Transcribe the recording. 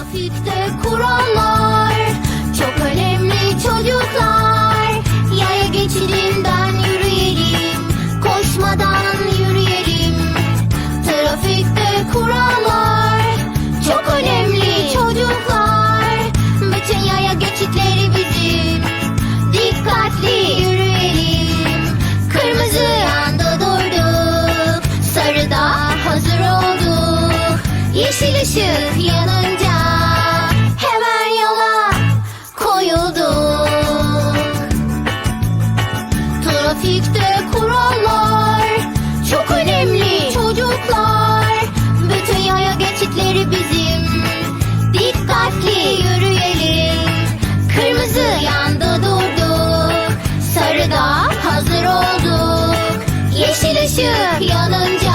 Trafikte kurallar çok önemli çocuklar. Yaya geçidinden yürüyelim, koşmadan yürüyelim. Trafikte kurallar çok önemli çocuklar. Bütün yaya geçitleri bizim. Dikkatli yürüyelim. Kırmızı yanda durduk, sarıda hazır olduk. Yeşil ışık yana Matematikte kurallar çok önemli çocuklar. Bütün yaya geçitleri bizim. Dikkatli yürüyelim. Kırmızı yanda durduk. Sarıda hazır olduk. Yeşil ışık yanınca